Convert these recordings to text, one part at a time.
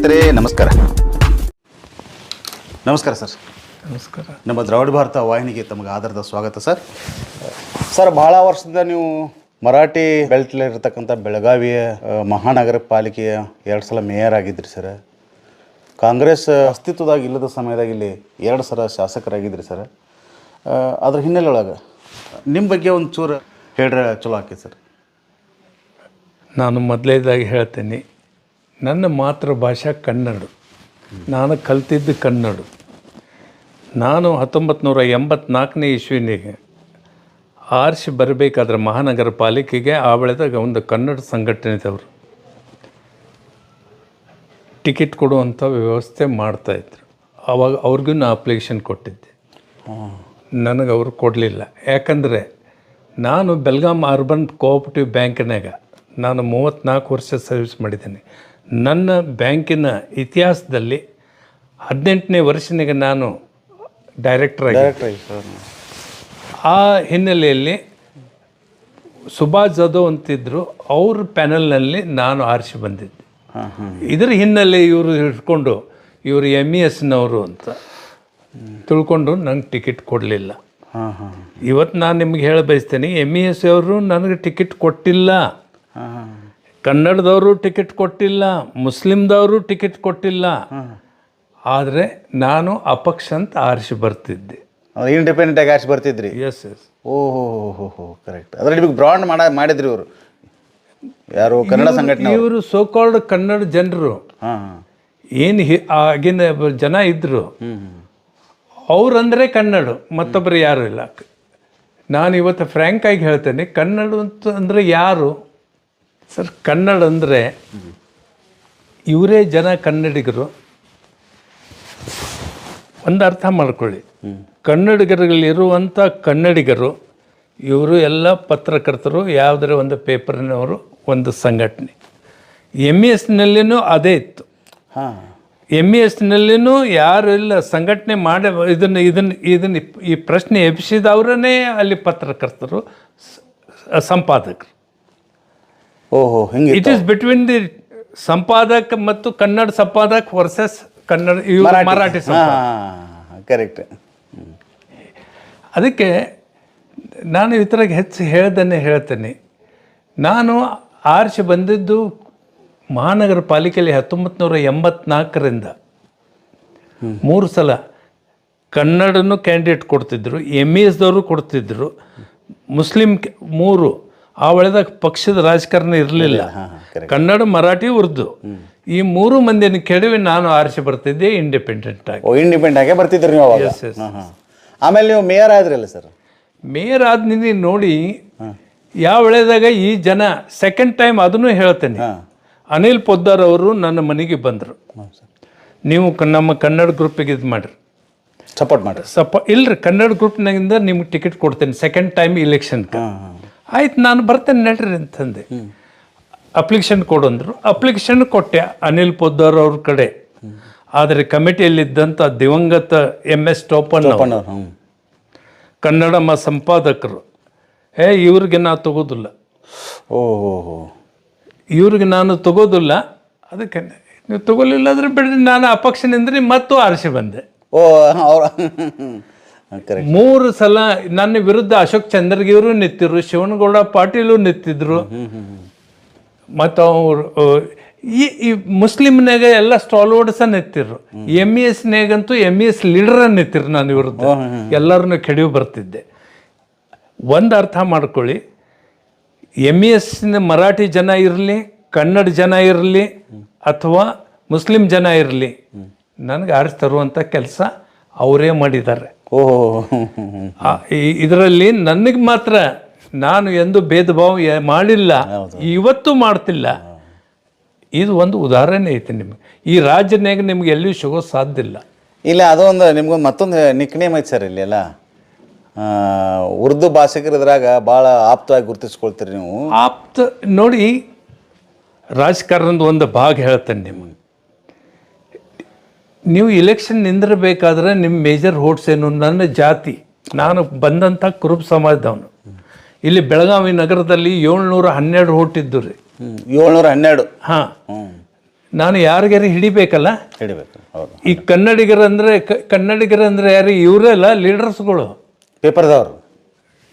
ಸ್ನೇಹಿತರೆ ನಮಸ್ಕಾರ. ನಮಸ್ಕಾರ ಸರ್. ನಮಸ್ಕಾರ. ನಮ್ಮ ದ್ರಾವಿಡ ಭಾರತ ವಾಹಿನಿಗೆ ತಮಗೆ ಆಧಾರದ ಸ್ವಾಗತ ಸರ್. ಸರ್ ಭಾಳ ವರ್ಷದಿಂದ ನೀವು ಮರಾಠಿ ಬೆಲ್ಟ್ಲಿರ್ತಕ್ಕಂಥ ಬೆಳಗಾವಿಯ ಮಹಾನಗರ ಪಾಲಿಕೆಯ ಎರಡು ಸಲ ಮೇಯರ್ ಆಗಿದ್ರಿ ಸರ್. ಕಾಂಗ್ರೆಸ್ ಅಸ್ತಿತ್ವದಾಗ ಇಲ್ಲದ ಸಮಯದಾಗ ಇಲ್ಲಿ ಎರಡು ಸಲ ಶಾಸಕರಾಗಿದ್ರಿ ಸರ್. ಅದ್ರ ಹಿನ್ನೆಲೆ ಒಳಗೆ ನಿಮ್ಮ ಬಗ್ಗೆ ಒಂದು ಚೂರು ಹೇಳ್ರೆ ಚಲೋ ಆಕೈತೆ ಸರ್. ನಾನು ಮೊದಲೇದಾಗಿ ಹೇಳ್ತೀನಿ ನನ್ನ ಮಾತೃಭಾಷೆ ಕನ್ನಡ. ನಾನು ಕಲ್ತಿದ್ದು ಕನ್ನಡ. ನಾನು ಹತ್ತೊಂಬತ್ತು ನೂರ ಎಂಬತ್ನಾಲ್ಕನೇ ಇಸ್ವಿನಿಗೆ ಆರ್ಶಿ ಬರಬೇಕಾದ್ರೆ ಮಹಾನಗರ ಪಾಲಿಕೆಗೆ ಆ ಬೆಳೆದಾಗ ಒಂದು ಕನ್ನಡ ಸಂಘಟನೆದವರು ಟಿಕೆಟ್ ಕೊಡುವಂಥ ವ್ಯವಸ್ಥೆ ಮಾಡ್ತಾಯಿದ್ರು ಆವಾಗ ಅವ್ರಿಗೂ ನಾನು ಅಪ್ಲಿಕೇಶನ್ ಕೊಟ್ಟಿದ್ದೆ. ನನಗೆ ಅವರು ಕೊಡಲಿಲ್ಲ. ಯಾಕಂದರೆ ನಾನು ಬೆಲ್ಗಾಮ್ ಅರ್ಬನ್ ಕೋಆಪರೇಟಿವ್ ಬ್ಯಾಂಕಿನಾಗ ನಾನು ಮೂವತ್ತ್ನಾಲ್ಕು ವರ್ಷ ಸರ್ವಿಸ್ ಮಾಡಿದ್ದೇನೆ. ನನ್ನ ಬ್ಯಾಂಕಿನ ಇತಿಹಾಸದಲ್ಲಿ ಹದಿನೆಂಟನೇ ವರ್ಷನಿಗೆ ನಾನು ಡೈರೆಕ್ಟರ್ ಆಗಿ ಆ ಹಿನ್ನೆಲೆಯಲ್ಲಿ ಸುಭಾಷ್ ಜಾಧವ್ ಅಂತಿದ್ದರು ಅವ್ರ ಪ್ಯಾನಲ್ನಲ್ಲಿ ನಾನು ಆರಿಸಿ ಬಂದಿದ್ದೆ. ಇದರ ಹಿನ್ನೆಲೆ ಇವರು ಹಿಡ್ಕೊಂಡು ಇವರು ಎಂ ಇ ಎಸ್ನವರು ಅಂತ ತಿಳ್ಕೊಂಡು ನಂಗೆ ಟಿಕೆಟ್ ಕೊಡಲಿಲ್ಲ. ಹಾಂ ಹಾಂ. ಇವತ್ತು ನಾನು ನಿಮ್ಗೆ ಹೇಳ ಬಯಸ್ತೇನೆ ಎಂ ಇ ಎಸ್ ಅವರು ನನಗೆ ಟಿಕೆಟ್ ಕೊಟ್ಟಿಲ್ಲ. ಕನ್ನಡದವರು ಟಿಕೆಟ್ ಕೊಟ್ಟಿಲ್ಲ ಮುಸ್ಲಿಮ್ದವರು ಟಿಕೆಟ್ ಕೊಟ್ಟಿಲ್ಲ. ಆದರೆ ನಾನು ಅಪಕ್ಷ ಅಂತ ಆರಿಸಿ ಬರ್ತಿದ್ದೆ. ಇಂಡಿಪೆಂಡೆಂಟ್ ಆಗಿ ಆರಿಸಿ ಬರ್ತಿದ್ರಿ? ಎಸ್ ಎಸ್ ಓಹೋ ಹೋ ಹೋ ಕರೆಕ್ಟ್ ಅದರಲ್ಲಿ ನಿಮಗೆ ಬ್ರಾಂಡ್ ಮಾಡ ಮಾಡಿದ್ರಿ ಇವರು? ಯಾರು ಕನ್ನಡ ಸಂಘಟನೆ ಇವರು ಸೋಕಾಲ್ಡ್ ಕನ್ನಡ ಜನರು. ಏನು ಆಗಿನ ಜನ ಇದ್ದರು ಅವ್ರಂದರೆ ಕನ್ನಡ ಮತ್ತೊಬ್ಬರು ಯಾರು ಇಲ್ಲ. ನಾನು ಇವತ್ತು ಫ್ರ್ಯಾಂಕ್ ಆಗಿ ಹೇಳ್ತೇನೆ ಕನ್ನಡ ಅಂತ ಅಂದರೆ ಯಾರು? ಸರ್ ಕನ್ನಡ ಅಂದರೆ ಇವರೇ ಜನ ಕನ್ನಡಿಗರು. ಒಂದು ಅರ್ಥ ಮಾಡ್ಕೊಳ್ಳಿ. ಕನ್ನಡಿಗರಲ್ಲಿರುವಂಥ ಕನ್ನಡಿಗರು ಇವರು ಎಲ್ಲ ಪತ್ರಕರ್ತರು ಯಾವುದರ ಒಂದು ಪೇಪರ್ನವರು ಒಂದು ಸಂಘಟನೆ. ಎಂ ಇ ಎಸ್ನಲ್ಲಿನೂ ಅದೇ ಇತ್ತು. ಹಾಂ. ಎಂ ಇ ಎಸ್ನಲ್ಲಿನೂ ಯಾರು ಇಲ್ಲ ಸಂಘಟನೆ ಮಾಡಿ ಇದನ್ನು ಇದನ್ನು ಇದನ್ನು ಈ ಪ್ರಶ್ನೆ ಎಬ್ಬಿಸಿದವರನ್ನೇ ಅಲ್ಲಿ ಪತ್ರಕರ್ತರು ಸಂಪಾದಕರು. ಓಹೋ ಹಿಂಗೆ ಇಟ್ ಈಸ್ ಬಿಟ್ವೀನ್ ದಿ ಸಂಪಾದಕ ಮತ್ತು ಕನ್ನಡ ಸಂಪಾದಕ ವರ್ಸಸ್ ಕನ್ನಡ ಇವ್ರು ಮರಾಠಿ. ಕರೆಕ್ಟ್ ಅದಕ್ಕೆ ನಾನು ಇತರಾಗ ಹೆಚ್ಚು ಹೇಳ್ದನ್ನೇ ಹೇಳ್ತೇನೆ. ನಾನು ಆರ್ಷ ಬಂದಿದ್ದು ಮಹಾನಗರ ಪಾಲಿಕೆಯಲ್ಲಿ ಹತ್ತೊಂಬತ್ತು ನೂರ ಎಂಬತ್ನಾಲ್ಕರಿಂದ ಮೂರು ಸಲ ಕನ್ನಡನೂ ಕ್ಯಾಂಡಿಡೇಟ್ ಕೊಡ್ತಿದ್ರು ಎಂ ಇ ಎಸ್ದವರು ಕೊಡ್ತಿದ್ರು ಮುಸ್ಲಿಂ ಮೂರು. ಆ ಒಳದಾಗ ಪಕ್ಷದ ರಾಜಕಾರಣ ಇರಲಿಲ್ಲ. ಕನ್ನಡ ಮರಾಠಿ ಉರ್ದು. ಈ ಮೂರು ಮಂದಿನ ಕೆಡವಿ ನಾನು ಆರಿಸಿ ಬರ್ತಿದ್ದೆ ಇಂಡಿಪೆಂಡೆಂಟ್ ಆಗಿ. ಓ ಇಂಡಿಪೆಂಡೆಂಟ್ ಆಗೇ ಬರ್ತಿದ್ರಿ ನೀವು ಅವಾಗ? ಹಾಂ ಹಾಂ. ಆಮೇಲೆ ನೀವು ಮೇಯರ್ ಆದ್ರಲ್ಲ ಸರ್? ಮೇಯರ್ ಆದ್ನಿಂದ ನೋಡಿ ಯಾವ ವೇಳೆದಾಗ ಈ ಜನ ಸೆಕೆಂಡ್ ಟೈಮ್ ಅದನ್ನು ಹೇಳ್ತೇನೆ. ಅನಿಲ್ ಪೊದ್ದಾರ್ ಅವರು ನನ್ನ ಮನೆಗೆ ಬಂದರು. ನೀವು ಕ- ನಮ್ಮ ಕನ್ನಡ ಗ್ರೂಪಿಗೆ ಇದು ಮಾಡಿರಿ. ಸಪೋರ್ಟ್ ಮಾಡ್ರಿ. ಸಪ ಇಲ್ರಿ ಕನ್ನಡ ಗ್ರೂಪ್ನಾಗಿಂದ ನಿಮ್ಗೆ ಟಿಕೆಟ್ ಕೊಡ್ತೇನೆ ಸೆಕೆಂಡ್ ಟೈಮ್ ಇಲೆಕ್ಷನ್ಗೆ ಹಾಂ ಹಾಂ. ಆಯ್ತು ನಾನು ಬರ್ತೇನೆ ನಡ್ರಿ ಅಂತಂದೆ. ಅಪ್ಲಿಕೇಶನ್ ಕೊಡಂದ್ರು ಅಪ್ಲಿಕೇಶನ್ ಕೊಟ್ಟೆ ಅನಿಲ್ ಪೊದ್ದಾರ್ ಅವ್ರ ಕಡೆ. ಆದರೆ ಕಮಿಟಿಯಲ್ಲಿದ್ದಂಥ ದಿವಂಗತ ಎಂ ಎಸ್ ಟೋಪನ್ ಮ ಸಂಪಾದಕರು. ಏ ಇವ್ರಿಗೆ ನಾ ತಗೋದಿಲ್ಲ. ಓಹೋ ಇವ್ರಿಗೆ ನಾನು ತಗೋದಿಲ್ಲ. ಅದಕ್ಕೆ ನೀವು ತಗೋಲಿಲ್ಲ ಅಂದ್ರೆ ಬಿಡ್ರಿ ನಾನು ಅಪಕ್ಷನಿಂದ ಮತ್ತು ಆರಿಸಿ ಬಂದೆ. ಓ ಮೂರು ಸಲ ನನ್ನ ವಿರುದ್ಧ ಅಶೋಕ್ ಚಂದ್ರಗಿಯವರು ನಿಂತಿದ್ರು ಶಿವನಗೌಡ ಪಾಟೀಲು ನಿಂತಿದ್ರು. ಮತ್ತು ಅವರು ಈ ಈ ಮುಸ್ಲಿಮ್ನಾಗ ಎಲ್ಲ ಸ್ಟಾಲ್ವರ್ಡ್ಸ ನಿಂತಿರು ಎಂ ಇ ಎಸ್ನಾಗಂತೂ ಎಂ ಇ ಎಸ್ ಲೀಡರ ನಿಂತಿರು ನಾನು ವಿರುದ್ಧ. ಎಲ್ಲರನ್ನು ಕೆಡವಿ ಬರ್ತಿದ್ದೆ. ಒಂದು ಅರ್ಥ ಮಾಡ್ಕೊಳ್ಳಿ. ಎಂ ಇ ಎಸ್ನ ಮರಾಠಿ ಜನ ಇರಲಿ ಕನ್ನಡ ಜನ ಇರಲಿ ಅಥವಾ ಮುಸ್ಲಿಂ ಜನ ಇರಲಿ ನನಗೆ ಆರಿಸಿ ತರುವಂಥ ಕೆಲಸ ಅವರೇ ಮಾಡಿದ್ದಾರೆ. ಓ ಇದರಲ್ಲಿ ನನಗೆ ಮಾತ್ರ ನಾನು ಎಂದು ಭೇದ ಭಾವ ಮಾಡಿಲ್ಲ ಇವತ್ತು ಮಾಡ್ತಿಲ್ಲ. ಇದು ಒಂದು ಉದಾಹರಣೆ ಐತೆ ನಿಮಗೆ. ಈ ರಾಜ್ಯನಾಗ ನಿಮ್ಗೆ ಎಲ್ಲಿಯೂ ಸಿಗೋ ಸಾಧ್ಯ ಇಲ್ಲ. ಇಲ್ಲ ಅದೊಂದು ನಿಮ್ಗೆ ಮತ್ತೊಂದು ನಿಕ್ನೇಮ್ ಐತೆ ಸರ್ ಇಲ್ಲಿ ಎಲ್ಲ. ಉರ್ದು ಭಾಷಿಕರು ಇದ್ರಾಗ ಭಾಳ ಆಪ್ತವಾಗಿ ಗುರುತಿಸ್ಕೊಳ್ತೀರಿ ನೀವು. ಆಪ್ತ ನೋಡಿ ರಾಜಕಾರಣದ ಒಂದು ಭಾಗ ಹೇಳ್ತೇನೆ ನಿಮಗೆ. ನೀವು ಇಲೆಕ್ಷನ್ ನಿಂದಿರಬೇಕಾದ್ರೆ ನಿಮ್ಮ ಮೇಜರ್ ಹೋಟ್ಸ್ ಏನು? ನನ್ನ ಜಾತಿ. ನಾನು ಬಂದಂಥ ಕುರುಬ ಸಮಾಜದವನು. ಇಲ್ಲಿ ಬೆಳಗಾವಿ ನಗರದಲ್ಲಿ ಏಳ್ನೂರ ಹನ್ನೆರಡು ಹೋಟ್ ಇದ್ದು ರೀ. ಏಳ್ನೂರ ಹನ್ನೆರಡು. ಹಾಂ. ನಾನು ಯಾರಿಗಾರು ಹಿಡಿಬೇಕಲ್ಲ? ಹಿಡಿಬೇಕು ಈ ಕನ್ನಡಿಗರಂದ್ರೆ ಕನ್ನಡಿಗರಂದ್ರೆ ಯಾರು? ಇವರೆಲ್ಲ ಲೀಡರ್ಸ್ಗಳು ಪೇಪರ್ದವರು.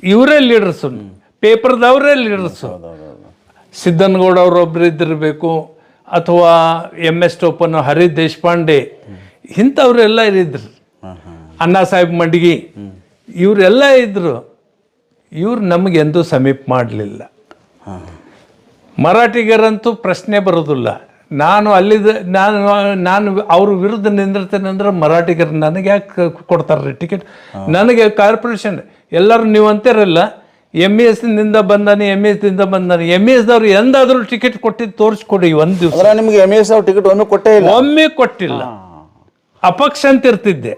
ಇವರೇ ಲೀಡರ್ಸು ಪೇಪರ್ದವರೇ ಲೀಡರ್ಸು ಸಿದ್ದನಗೌಡ ಅವರೊಬ್ರು ಇದ್ದಿರಬೇಕು. ಅಥವಾ ಎಂ ಎಸ್ ಟೋಪನ್ ಹರಿ ದೇಶಪಾಂಡೆ, ಇಂಥವ್ರೆಲ್ಲ ಹಾಂ ಅಣ್ಣಾ ಸಾಹೇಬ್ ಮಡ್ಗಿ, ಇವರೆಲ್ಲ ಇದ್ರು. ಇವ್ರು ನಮಗೆ ಎಂದೂ ಸಮೀಪ ಮಾಡಲಿಲ್ಲ. ಮರಾಠಿಗರಂತೂ ಪ್ರಶ್ನೆ ಬರೋದಿಲ್ಲ. ನಾನು ಅಲ್ಲಿದ್ದ ನಾನು ನಾನು ಅವ್ರ ವಿರುದ್ಧ ನಿಂದಿರ್ತೇನೆ ಅಂದ್ರೆ ಮರಾಠಿಗರು ನನಗೆ ಯಾಕೆ ಕೊಡ್ತಾರ್ರಿ ಟಿಕೆಟ್? ನನಗೆ ಕಾರ್ಪೊರೇಷನ್, ಎಲ್ಲರೂ ನೀವು ಅಂತಿರಲ್ಲ ಎಂ ಎಸ್ನಿಂದ ಬಂದಾನೆ ಎಂ ಎಸ್ ದಿಂದ ಬಂದಾನೆ. ಎಂ ಎಸ್ ದವ್ರು ಎಂದಾದ್ರೂ ಟಿಕೆಟ್ ಕೊಟ್ಟಿದ್ದು ತೋರಿಸ್ಕೊಡಿ ಒಂದು ದಿವಸ. ನಿಮ್ಗೆ ಎಂ ಎಸ್ ಅವ್ರು ಟಿಕೆಟ್ ಒಂದು ಕೊಟ್ಟೇ ಇಲ್ಲ. ಒಮ್ಮೆ ಕೊಟ್ಟಿಲ್ಲ. ಅಪಕ್ಷ ಅಂತ ಇರ್ತಿದ್ದೆ.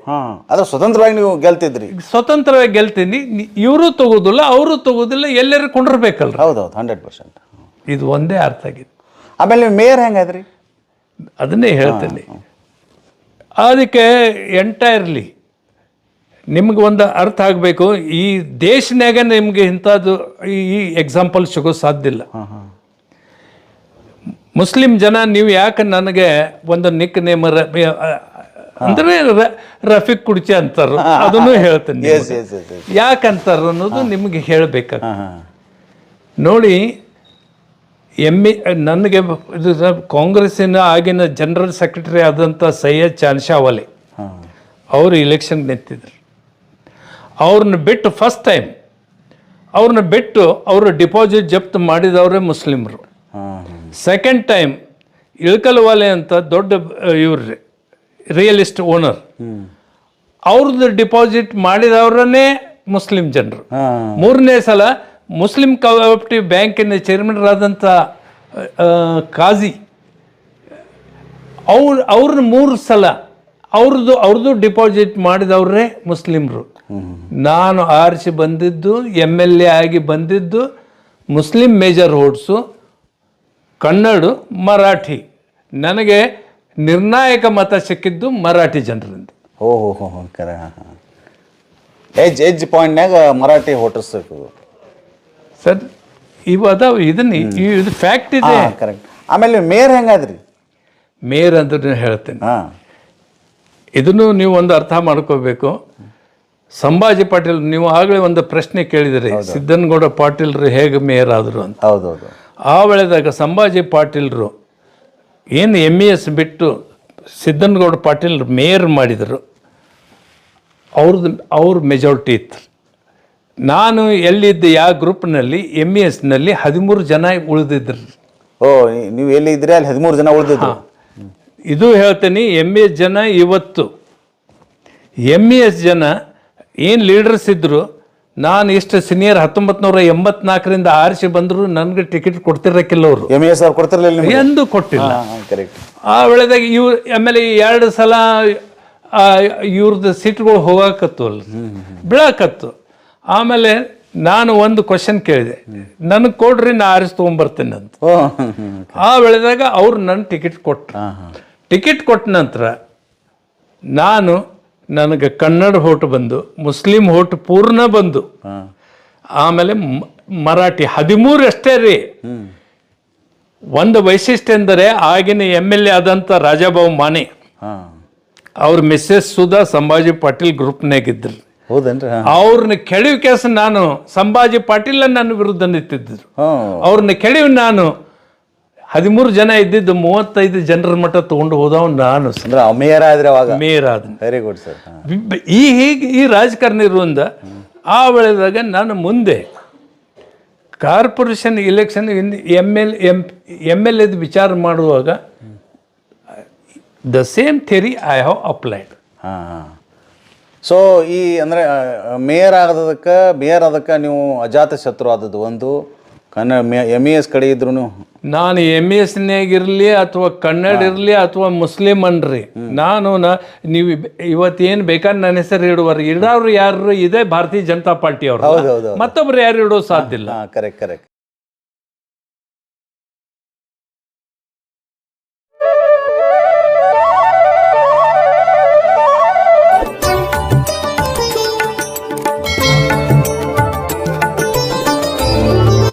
ಅದ್ರ ಸ್ವತಂತ್ರವಾಗಿ ನೀವು ಗೆಲ್ತಿದ್ರಿ. ಸ್ವತಂತ್ರವಾಗಿ ಗೆಲ್ತೀನಿ. ಇವರು ತಗೋದಿಲ್ಲ ಅವರು ತಗೋದಿಲ್ಲ ಎಲ್ಲರೂ ಕೊಂಡಿರ್ಬೇಕಲ್ರ. ಹೌದೌದು ಹಂಡ್ರೆಡ್ ಪರ್ಸೆಂಟ್ ಇದು ಒಂದೇ ಅರ್ಥ ಆಗಿದೆ ಆಮೇಲೆ ನೀವು ಮೇಯರ್ ಹೆಂಗಾದ್ರಿ? ಅದನ್ನೇ ಹೇಳ್ತೀನಿ. ಅದಕ್ಕೆ ಎಂಟೈರ್ಲಿ. ನಿಮ್ಗೆ ಒಂದು ಅರ್ಥ ಆಗಬೇಕು ಈ ದೇಶನಾಗ ನಿಮಗೆ ಇಂಥದ್ದು ಈ ಎಕ್ಸಾಂಪಲ್ ಸಿಗೋ ಸಾಧ್ಯ ಇಲ್ಲ. ಮುಸ್ಲಿಂ ಜನ ನೀವು ಯಾಕೆ ನನಗೆ ಒಂದು ನಿಕ್ ನೇಮ್ ಅಂದರೆ ರಫೀಕ್ ಕುಡ್ಚಿ ಅಂತಾರ ಅದನ್ನು ಹೇಳ್ತೇನೆ ಯಾಕಂತಾರ ಅನ್ನೋದು ನಿಮಗೆ ಹೇಳಬೇಕಾಗ ಹಾಂ ಹಾಂ. ನೋಡಿ ಎಂ ಇ ನನಗೆ ಇದು ಕಾಂಗ್ರೆಸ್ಸಿನ ಆಗಿನ ಜನರಲ್ ಸೆಕ್ರೆಟರಿ ಆದಂಥ ಸೈಯದ್ ಚಾನ್ಶಾವಲಿ ಅವರು ಇಲೆಕ್ಷನ್ಗೆ ನಿಂತಿದ್ರು. ಅವ್ರನ್ನ ಬಿಟ್ಟು ಫಸ್ಟ್ ಟೈಮ್ ಅವ್ರನ್ನ ಬಿಟ್ಟು ಅವರು ಡಿಪಾಸಿಟ್ ಜಪ್ತ್ ಮಾಡಿದವರೇ ಮುಸ್ಲಿಮರು. ಸೆಕೆಂಡ್ ಟೈಮ್ ಇಳ್ಕಲ್ವಾಲೆ ಅಂತ ದೊಡ್ಡ ಇವ್ರಿ ರಿಯಲಿಸ್ಟ್ ಓನರ್ ಹ್ಞೂ ಅವ್ರದ್ದು ಡಿಪಾಸಿಟ್ ಮಾಡಿದವರನ್ನೇ ಮುಸ್ಲಿಂ ಜನರು. ಮೂರನೇ ಸಲ ಮುಸ್ಲಿಂ ಕೋಆಪರೇಟಿವ್ ಬ್ಯಾಂಕಿನ ಚೇರ್ಮನ್ರಾದಂಥ ಕಾಜಿ ಅವ್ರ ಅವ್ರನ್ನ ಮೂರು ಸಲ ಅವ್ರದ್ದು ಅವ್ರದ್ದು ಡಿಪಾಸಿಟ್ ಮಾಡಿದವ್ರೇ ಮುಸ್ಲಿಮ್ರು. ನಾನು ಆರಿಸಿ ಬಂದಿದ್ದು ಎಂ ಎಲ್ ಎ ಆಗಿ ಬಂದಿದ್ದು ಮುಸ್ಲಿಂ ಮೇಜರ್ ಹೋಡ್ಸು ಕನ್ನಡ ಮರಾಠಿ. ನನಗೆ ನಿರ್ಣಾಯಕ ಮತ ಸಿಕ್ಕಿದ್ದು ಮರಾಠಿ ಜನರಿಂದ. ಓ ಹೋ ಹೋ ಹೋ ಕರೆ ಹಾಂ ಹಾಂ. ಎಜ್ ಎಜ್ ಪಾಯಿಂಟ್ನಾಗ ಮರಾಠಿ ಹೋಟರ್ಸ್ ಸರ್ ಇವು ಅದಾವ ಇದನ್ನ ಇದು ಫ್ಯಾಕ್ಟ್ ಇದೆ. ಕರೆಕ್ಟ್ ಆಮೇಲೆ ಮೇರ್ ಹೆಂಗಾದ್ರಿ? ಮೇರ್ ಅಂತ ಹೇಳ್ತೇನೆ. ಹಾಂ. ಇದನ್ನು ನೀವು ಒಂದು ಅರ್ಥ ಮಾಡ್ಕೋಬೇಕು. ಸಂಭಾಜಿ ಪಾಟೀಲ್ ನೀವು ಆಗಲೇ ಒಂದು ಪ್ರಶ್ನೆ ಕೇಳಿದಿರಿ. ಸಿದ್ದನಗೌಡ ಪಾಟೀಲ್ರು ಹೇಗೆ ಮೇಯರ್ ಆದರು ಅಂತ. ಹೌದೌದು. ಆ ವೇಳೆದಾಗ ಸಂಭಾಜಿ ಪಾಟೀಲ್ರು ಏನು ಎಂ ಇ ಎಸ್ ಬಿಟ್ಟು ಸಿದ್ದನಗೌಡ ಪಾಟೀಲ್ ಮೇಯರ್ ಮಾಡಿದರು. ಅವ್ರದ್ದು ಅವ್ರ ಮೆಜಾರಿಟಿ ಇತ್ತು. ನಾನು ಎಲ್ಲಿದ್ದೆ ಯಾವ ಗ್ರೂಪ್ನಲ್ಲಿ ಎಂ ಇ ಎಸ್ನಲ್ಲಿ ಹದಿಮೂರು ಜನ ಉಳಿದಿದ್ರು. ಓ ನೀವು ಎಲ್ಲಿ ಇದ್ರಿ ಅಲ್ಲಿ ಹದಿಮೂರು ಜನ ಉಳಿದಿದ್ರು. ಇದು ಹೇಳ್ತೀನಿ ಎಂ ಎಸ್ ಜನ ಇವತ್ತು. ಎಂ ಎಸ್ ಜನ ಏನು ಲೀಡರ್ಸ್ ಇದ್ದರು ನಾನು ಇಷ್ಟು ಸೀನಿಯರ್ ಹತ್ತೊಂಬತ್ತು ನೂರ ಎಂಬತ್ನಾಲ್ಕರಿಂದ ಆರಿಸಿ ಬಂದರು ನನಗೆ ಟಿಕೆಟ್ ಕೊಡ್ತಿರಕ್ಕಿಲ್ಲ ಅವರು. ಎಂ ಎಸ್ ಅವ್ರು ಕೊಡ್ತಿರಲಿಲ್ಲ ಎಂದು ಕೊಟ್ಟಿಲ್ಲ. ಕರೆಕ್ಟ್ ಆ ವೇಳೆದಾಗ ಇವ್ ಆಮೇಲೆ ಎರಡು ಸಲ ಇವ್ರದ್ದು ಸೀಟ್ಗಳು ಹೋಗಾಕತ್ತು ಅಲ್ಲ ಬೀಳಾಕತ್ತು. ಆಮೇಲೆ ನಾನು ಒಂದು ಕ್ವಶನ್ ಕೇಳಿದೆ. ನನಗೆ ಕೊಡ್ರಿ ನಾ ಆರಿಸಿ ತೊಗೊಂಬರ್ತೇನೆ ಅಂತ. ಆ ವೇಳೆದಾಗ ಅವ್ರು ನನ್ನ ಟಿಕೆಟ್ ಕೊಟ್ಟರು ಟಿಕೆಟ್ ಕೊಟ್ಟ ನಂತರ ನಾನು ನನಗೆ ಕನ್ನಡ ಹೋಟ್ ಬಂದು ಮುಸ್ಲಿಂ ಹೋಟ್ ಪೂರ್ಣ ಬಂದು ಆಮೇಲೆ ಮರಾಠಿ ಹದಿಮೂರು ಅಷ್ಟೇ ರೀ. ಒಂದು ವೈಶಿಷ್ಟ್ಯ ಎಂದರೆ ಆಗಿನ ಎಂ ಎಲ್ ಎ ಆದಂಥ ರಾಜಾಬಾಬು ಮಾನೆ ಅವ್ರ ಮಿಸ್ಸೆಸ್ ಸುಧಾ ಸಂಭಾಜಿ ಪಾಟೀಲ್ ಹಾಂ. ಅವ್ರನ್ನ ಕೆಳವಿ ಕೇಸ ನಾನು ಸಂಭಾಜಿ ಪಾಟೀಲ್ ನನ್ನ ವಿರುದ್ಧ ನಿಂತಿದ್ದರು ಅವ್ರನ್ನ ಕೆಳವಿ ನಾನು ಹದಿಮೂರು ಜನ ಇದ್ದಿದ್ದು ಮೂವತ್ತೈದು ಜನರ ಮಟ್ಟ ತಗೊಂಡು ಹೋದವ್ ನಾನು ಅಂದ್ರೆ ಮೇಯರ್ ಆದ್ರೆ ಅವಾಗ ಮೇಯರ್ ಆದ ವೆರಿ ಗುಡ್ ಸರ್ ಈ ಹೀಗೆ ಈ ರಾಜಕಾರಣ ಇರುವಂತ ಆ ವೇಳೆದಾಗ ನಾನು ಮುಂದೆ corporation election M L M M L ಎದ್ ವಿಚಾರ ಮಾಡುವಾಗ the same theory I have applied ಹಾಂ ಹಾಂ. ಸೊ ಈ ಅಂದರೆ ಮೇಯರ್ ಆಗದಕ್ಕೆ ಮೇಯರ್ ಅದಕ್ಕೆ ನೀವು ಅಜಾತ ಶತ್ರು ಆದದ್ದು ಒಂದು. ಕನ್ನಡ ಎಂ ಇ ಎಸ್ ಕಡೆ ಇದ್ರು ನಾನು ಎಂ ಎಸ್ ಇರಲಿ ಅಥವಾ ಕನ್ನಡ ಇರಲಿ ಅಥವಾ ಮುಸ್ಲಿಮ್ ಅನ್ರಿ ನಾನು ನೀವು ಇವತ್ತೇನು ಬೇಕಾದ್ರೆ ನನ್ನ ಹೆಸರು ಇಡುವರು ಇಡೋರು ಯಾರು ಇದೇ ಭಾರತೀಯ ಜನತಾ ಪಾರ್ಟಿ ಅವರು ಮತ್ತೊಬ್ರು ಯಾರು ಇಡೋ ಸಾಧ್ಯ ಇಲ್ಲ. Correct correct